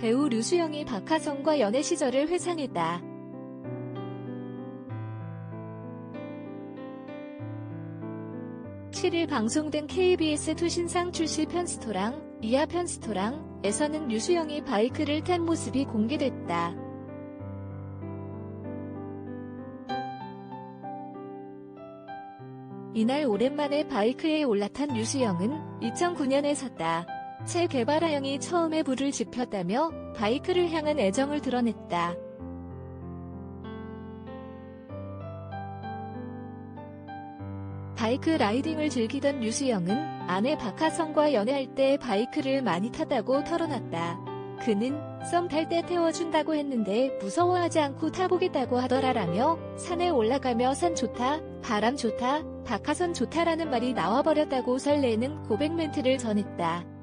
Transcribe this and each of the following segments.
배우 류수영이 박하성과 연애 시절을 회상했다. 7일 방송된 KBS 투신상 출시 편스토랑 이하 편스토랑에서는 류수영이 바이크를 탄 모습이 공개됐다. 이날 오랜만에 바이크에 올라탄 류수영은 2009년에 샀다. 새 개발하영이 처음에 불을 지폈다며 바이크를 향한 애정을 드러냈다. 바이크 라이딩을 즐기던 류수영은 아내 박하성과 연애할 때 바이크를 많이 타다고 털어놨다. 그는 썸 탈 때 태워준다고 했는데 무서워하지 않고 타보겠다고 하더라라며 산에 올라가며 산 좋다, 바람 좋다, 박하선 좋다라는 말이 나와버렸다고 설레는 고백 멘트를 전했다.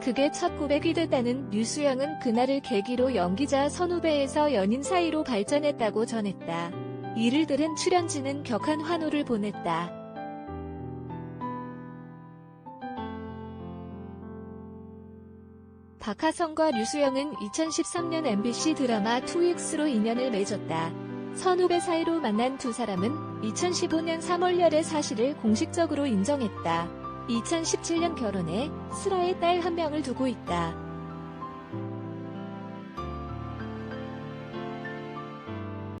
그게 첫 고백이 됐다는 류수영은 그날을 계기로 연기자 선후배에서 연인 사이로 발전했다고 전했다. 이를 들은 출연진은 격한 환호를 보냈다. 박하성과 류수영은 2013년 MBC 드라마 2X로 인연을 맺었다. 선후배 사이로 만난 두 사람은 2015년 3월열의 사실을 공식적으로 인정했다. 2017년 결혼해 슬아의 딸 한 명을 두고 있다.